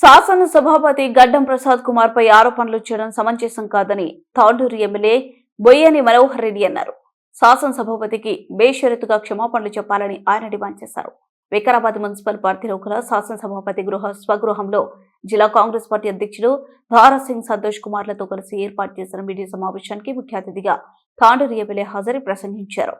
శాసన సభాపతి గడ్డం ప్రసాద్ కుమార్ పై ఆరోపణలు చేయడం సమంజసం కాదని తాండూరు ఎమ్మెల్యే బొయ్యని మనోహర్ రెడ్డి అన్నారు. శాసనసభాపతికి బేషరతుగా క్షమాపణలు చెప్పాలని ఆయన డిమాండ్ చేశారు. వికారాబాద్ మున్సిపల్ పరిధిలో గల శాసనసభాపతి గృహ స్వగృహంలో జిల్లా కాంగ్రెస్ పార్టీ అధ్యక్షుడు సింగ్ సంతోష్ కుమార్లతో కలిసి ఏర్పాటు చేసిన మీడియా సమావేశానికి ముఖ్య అతిథిగా తాండూరు ఎమ్మెల్యే హాజరు ప్రసంగించారు.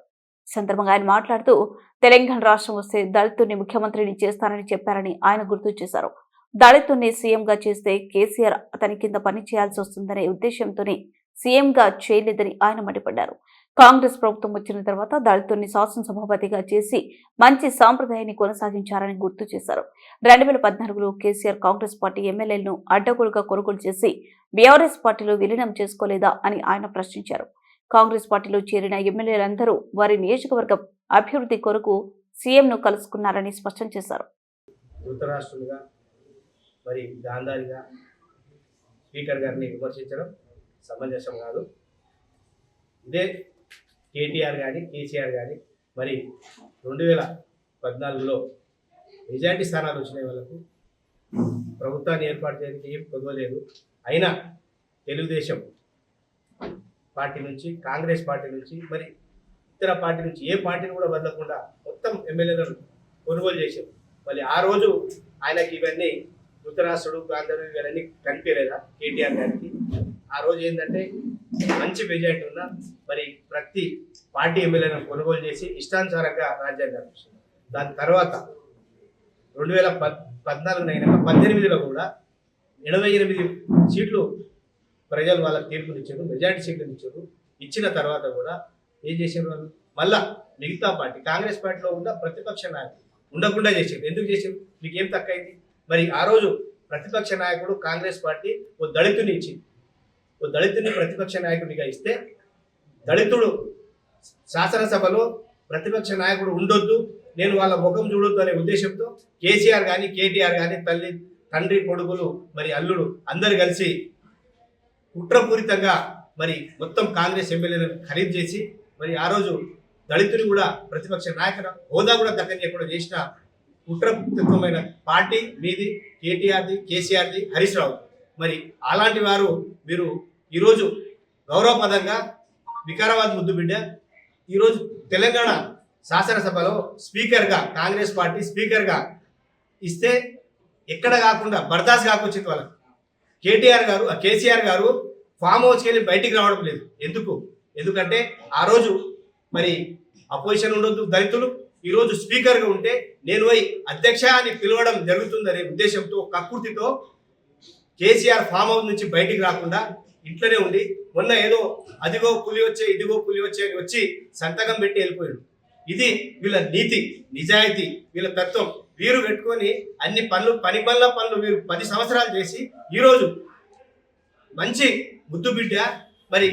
సందర్భంగా ఆయన మాట్లాడుతూ తెలంగాణ రాష్ట్రం వస్తే దళితుడిని ముఖ్యమంత్రిని చేస్తానని చెప్పారని ఆయన గుర్తు చేశారు. దళితుడిని సీఎంగా చేస్తే కేసీఆర్ అతని కింద పని చేయాల్సి వస్తుందనే ఉద్దేశంతోనే సీఎంగా చేయలేదని ఆయన మండిపడ్డారు. కాంగ్రెస్ ప్రభుత్వం వచ్చిన తర్వాత దళితుడిని శాసనసభాపతిగా చేసి మంచి సాంప్రదాయాన్ని కొనసాగించారని గుర్తు చేశారు. రెండు వేల పద్నాలుగులో కేసీఆర్ కాంగ్రెస్ పార్టీ ఎమ్మెల్యేలను అడ్డగోలుగా కొనుగోలు చేసి బీఆర్ఎస్ పార్టీలో విలీనం చేసుకోలేదా అని ఆయన ప్రశ్నించారు. కాంగ్రెస్ పార్టీలో చేరిన ఎమ్మెల్యేలందరూ వారి నియోజకవర్గం అభివృద్ధి కొరకు సీఎంను కలుసుకున్నారని స్పష్టం చేశారు. మరి గాంధారిగా స్పీకర్ గారిని విమర్శించడం సమంజసం కాదు. ఇదే కేటీఆర్ కానీ కేసీఆర్ కానీ మరి రెండు వేల పద్నాలుగులో మెజార్టీ స్థానాలు వచ్చినాయి వాళ్ళకు. ప్రభుత్వాన్ని ఏర్పాటు చేయడానికి ఏం పొందలేదు అయినా తెలుగుదేశం పార్టీ నుంచి కాంగ్రెస్ పార్టీ నుంచి మరి ఇతర పార్టీ నుంచి ఏ పార్టీని కూడా వదలకుండా మొత్తం ఎమ్మెల్యేలను కొనుగోలు చేశారు. మళ్ళీ ఆ రోజు ఆయనకి ఇవన్నీ ధృతరాష్ట్రుడు గాంధర్వ ఇవన్నీ కనిపించలేదా? కేటీఆర్ గారికి. ఆ రోజు ఏంటంటే మంచి మెజార్టీ ఉన్న మరి ప్రతి పార్టీ ఎమ్మెల్యేలను కొనుగోలు చేసి ఇష్టానుసారంగా రాజ్యాంగం నడిపిస్తుంది దాని తర్వాత రెండు వేల పద్ పద్నాలుగు అయినాక పద్దెనిమిదిలో కూడా ఎనభై ఎనిమిది సీట్లు ప్రజలు వాళ్ళకి తీర్పునిచ్చారు మెజార్టీ సీట్లు ఇచ్చారు. ఇచ్చిన తర్వాత కూడా ఏం చేశారు వాళ్ళు? మళ్ళా మిగతా పార్టీ కాంగ్రెస్ పార్టీలో ఉన్న ప్రతిపక్ష నాయకులు ఉండకుండా చేశారు. ఎందుకు చేశారు? మీకు ఏం తక్కువైంది? మరి ఆ రోజు ప్రతిపక్ష నాయకుడు కాంగ్రెస్ పార్టీ ఓ దళితుని ఇచ్చింది ఓ దళితుని ప్రతిపక్ష నాయకుడిగా ఇస్తే దళితుడు శాసనసభలో ప్రతిపక్ష నాయకుడు ఉండొద్దు నేను వాళ్ళ ముఖం చూడొద్దు అనే ఉద్దేశంతో కేసీఆర్ కానీ కేటీఆర్ కానీ తల్లి తండ్రి కొడుకులు మరి అల్లుడు అందరు కలిసి కుట్రపూరితంగా మరి మొత్తం కాంగ్రెస్ ఎమ్మెల్యేలను ఖరీదు చేసి మరి ఆ రోజు దళితుని కూడా ప్రతిపక్ష నాయకుడు హోదా కూడా దక్కనియకుండా చేసిన కుట్రపూరితమైన పార్టీ మీది కేటీఆర్ది కేసీఆర్ది హరీష్ రావు. మరి అలాంటి వారు మీరు ఈరోజు గౌరవపదంగా వికారాబాద్ ముద్దు బిడ్డ ఈరోజు తెలంగాణ శాసనసభలో స్పీకర్గా కాంగ్రెస్ పార్టీ స్పీకర్గా ఇస్తే ఎక్కడ కాకుండా బర్దాస్ కాకొచ్చింది వాళ్ళకి. కేటీఆర్ గారు ఆ కేసీఆర్ గారు ఫామ్ హౌస్కి వెళ్ళి బయటికి రావడం లేదు. ఎందుకు? ఎందుకంటే ఆ రోజు మరి అపోజిషన్ ఉండొద్దు దళితులు. ఈరోజు స్పీకర్గా ఉంటే నేను పోయి అధ్యక్ష అని పిలవడం జరుగుతుందనే ఉద్దేశంతో కక్కుర్తితో కేసీఆర్ ఫామ్ హౌస్ నుంచి బయటికి రాకుండా ఇంట్లోనే ఉండి మొన్న ఏదో అదిగో పులి వచ్చే ఇదిగో పులి వచ్చే అని వచ్చి సంతకం పెట్టి వెళ్ళిపోయాడు. ఇది వీళ్ళ నీతి నిజాయితీ వీళ్ళ తత్వం. వీరు పెట్టుకొని అన్ని పనులు పని పనుల పనులు వీరు పది సంవత్సరాలు చేసి ఈరోజు మంచి ముద్దు బిడ్డ మరి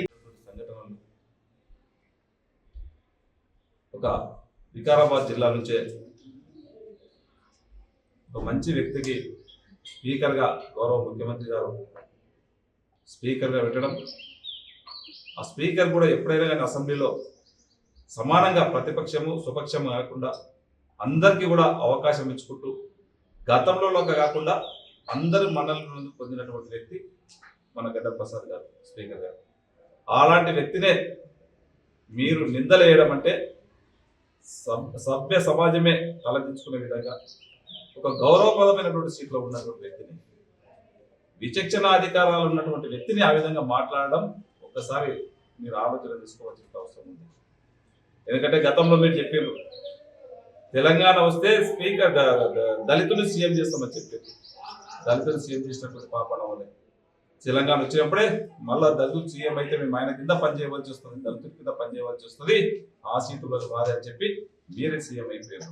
ఒక వికారాబాద్ జిల్లా నుంచే ఒక మంచి వ్యక్తికి స్పీకర్గా గౌరవ ముఖ్యమంత్రి గారు స్పీకర్గా పెట్టడం. ఆ స్పీకర్ కూడా ఎప్పుడైనా కానీ అసెంబ్లీలో సమానంగా ప్రతిపక్షము సుపక్షము కాకుండా అందరికీ కూడా అవకాశం ఇచ్చుకుంటూ గతంలో కాకుండా అందరూ మనల్ని పొందినటువంటి వ్యక్తి మన గడ్డ ప్రసాద్ గారు స్పీకర్ గారు. అలాంటి వ్యక్తినే మీరు నిందలేయడం అంటే సభ్య సమాజమే తలదించుకునే విధంగా ఒక గౌరవప్రదమైనటువంటి సీట్లో ఉన్నటువంటి వ్యక్తిని విచక్షణ అధికారాలు ఉన్నటువంటి వ్యక్తిని ఆ విధంగా మాట్లాడడం ఒక్కసారి మీరు ఆలోచన తీసుకోవాల్సిన అవసరం ఉంది. ఎందుకంటే గతంలో మీరు చెప్పారు తెలంగాణ వస్తే స్పీకర్ దళితులు సీఎం చేస్తామని చెప్పారు దళితులు సీఎం చేసినటువంటి పాపన వల్లే. తెలంగాణ వచ్చినప్పుడే మళ్ళా దళితులు సీఎం అయితే మేము ఆయన కింద పనిచేయవలసి వస్తుంది దళితుల కింద పనిచేయవలసి వస్తుంది ఆ సీటులో బాధ అని చెప్పి మీరే సీఎం అయిపోయారు.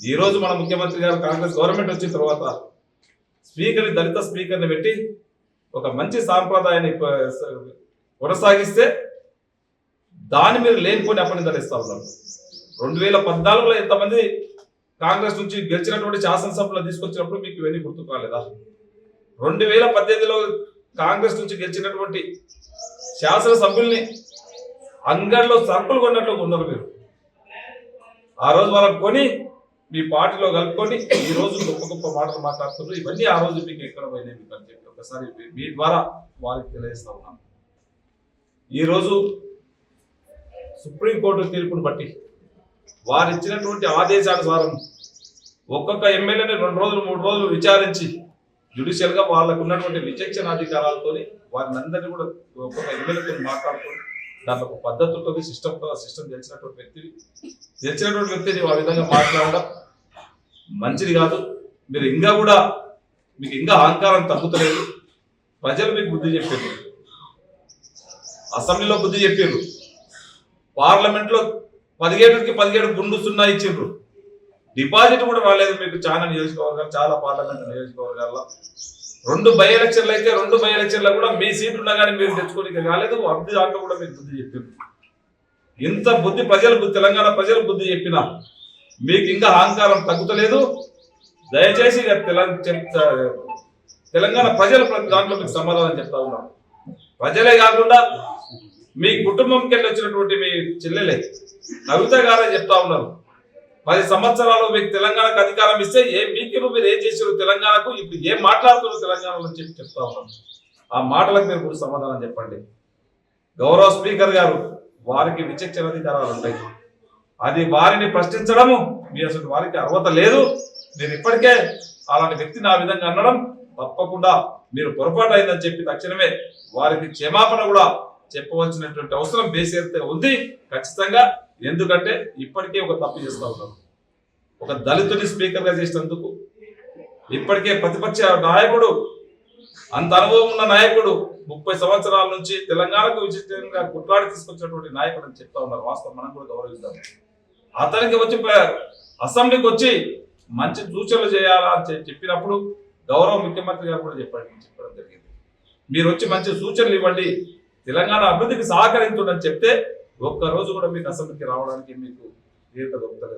ఈ రోజు మన ముఖ్యమంత్రి గారు కాంగ్రెస్ గవర్నమెంట్ వచ్చిన తర్వాత స్పీకర్ని దళిత స్పీకర్ని పెట్టి ఒక మంచి సాంప్రదాయాన్ని కొనసాగిస్తే దాని మీరు లేనిపోని అపనిందలు ఇస్తా ఉన్నారు. రెండు వేల పద్నాలుగులో ఎంతమంది కాంగ్రెస్ నుంచి గెలిచినటువంటి శాసనసభలో తీసుకొచ్చినప్పుడు మీకు ఇవన్నీ గుర్తుకోలేదా రెండు వేల పద్దెనిమిదిలో కాంగ్రెస్ నుంచి గెలిచినటువంటి శాసనసభ్యుల్ని అంగడిలో సరుకులు కొన్నట్లు ఉన్నారు మీరు. ఆ రోజు వాళ్ళని కొని మీ పార్టీలో కలుపుకొని ఈ రోజు గొప్ప గొప్ప మాటలు మాట్లాడుతున్నారు. ఇవన్నీ ఆ రోజు మీకు ఎక్కడ పోయినాయి మీకు అని చెప్పి ఒకసారి మీ- ద్వారా వారికి తెలియజేస్తా ఉన్నాను ఈరోజు సుప్రీంకోర్టు తీర్పును బట్టి వారు ఇచ్చినటువంటి ఆదేశానుసారం ఒక్కొక్క ఎమ్మెల్యేని రెండు రోజులు మూడు రోజులు విచారించి జుడిషియల్గా వాళ్ళకు ఉన్నటువంటి విచక్షణ అధికారాలతో వారిని అందరినీ కూడా ఒక్కొక్క ఎమ్మెల్యేతో మాట్లాడుకొని దాంట్లో ఒక పద్ధతి ఉంటుంది సిస్టమ్ సిస్టమ్ తెలిసినటువంటి వ్యక్తివి తెలిసినటువంటి వ్యక్తిని ఆ విధంగా మాట్లాడడం మంచిది కాదు. మీరు ఇంకా కూడా మీకు ఇంకా అహంకారం తగ్గుతలేదు. ప్రజలు మీకు బుద్ధి చెప్పారు అసెంబ్లీలో బుద్ధి చెప్పారు పార్లమెంట్లో పదిహేడుకి పదిహేడు గుండు సున్నా ఇచ్చిండ్రు. డిపాజిట్ కూడా రాలేదు మీకు. చాలా నియోజకవర్గాలు చాలా పార్లమెంట్ నియోజకవర్గాల్లో. రెండు బై ఎలక్షన్లు అయితే రెండు బై ఎలక్షన్లో కూడా మీ సీట్లు ఉన్నా కానీ మీరు తెచ్చుకోనికి కాలేదు అభివృద్ధి దాంట్లో కూడా మీకు బుద్ధి చెప్పారు. ఇంత బుద్ధి ప్రజలకు తెలంగాణ ప్రజలకు బుద్ధి చెప్పినా మీకు ఇంకా అహంకారం తగ్గుతలేదు. దయచేసి చెప్తా తెలంగాణ ప్రజల ప్రతి దాంట్లో మీకు సమాధానం చెప్తా ఉన్నాను ప్రజలే కాకుండా మీ కుటుంబంకి వెళ్ళి వచ్చినటువంటి మీ చెల్లెలే కవిత గారే చెప్తా ఉన్నారు. పది సంవత్సరాలు మీకు తెలంగాణకు అధికారం ఇస్తే ఏ మీకు మీరు ఏం చేశారు తెలంగాణకు? ఇప్పుడు ఏం మాట్లాడుతున్నారు తెలంగాణలో చెప్పి చెప్తా ఉన్నారు ఆ మాటలకు మీరు ఇప్పుడు సమాధానం చెప్పండి. గౌరవ స్పీకర్ గారు వారికి విచక్షణ అధికారాలు ఉంటాయి. అది వారిని ప్రశ్నించడము మీ అసలు వారికి అర్హత లేదు. మీరు ఇప్పటికే అలాంటి వ్యక్తిని ఆ విధంగా అనడం తప్పకుండా మీరు పొరపాటు అయిందని చెప్పి తక్షణమే వారికి క్షమాపణ కూడా చెప్పవలసినటువంటి అవసరం బేసేస్తే ఉంది. ఖచ్చితంగా ఎందుకంటే ఇప్పటికే ఒక తప్పు చేస్తా ఉన్నారు ఒక దళితుని స్పీకర్గా చేసినందుకు ఇప్పటికే ప్రతిపక్ష నాయకుడు అంత అనుభవం ఉన్న నాయకుడు ముప్పై సంవత్సరాల నుంచి తెలంగాణకు విశిష్టంగా కుట్లాడి తీసుకొచ్చినటువంటి నాయకుడు అని చెప్తా ఉన్నారు. వాస్తవం మనం కూడా గౌరవిద్దాం. అతనికి వచ్చి అసెంబ్లీకి వచ్చి మంచి సూచనలు చేయాలా అని చెప్పినప్పుడు గౌరవ ముఖ్యమంత్రి గారు కూడా చెప్పండి చెప్పడం జరిగింది. మీరు వచ్చి మంచి సూచనలు ఇవ్వండి. తెలంగాణ అభివృద్ధికి సహకరించండి అని చెప్తే ఒక్కరోజు కూడా మీకు అసెంబ్లీకి రావడానికి మీకు తీరిక దొరుకుతలేదు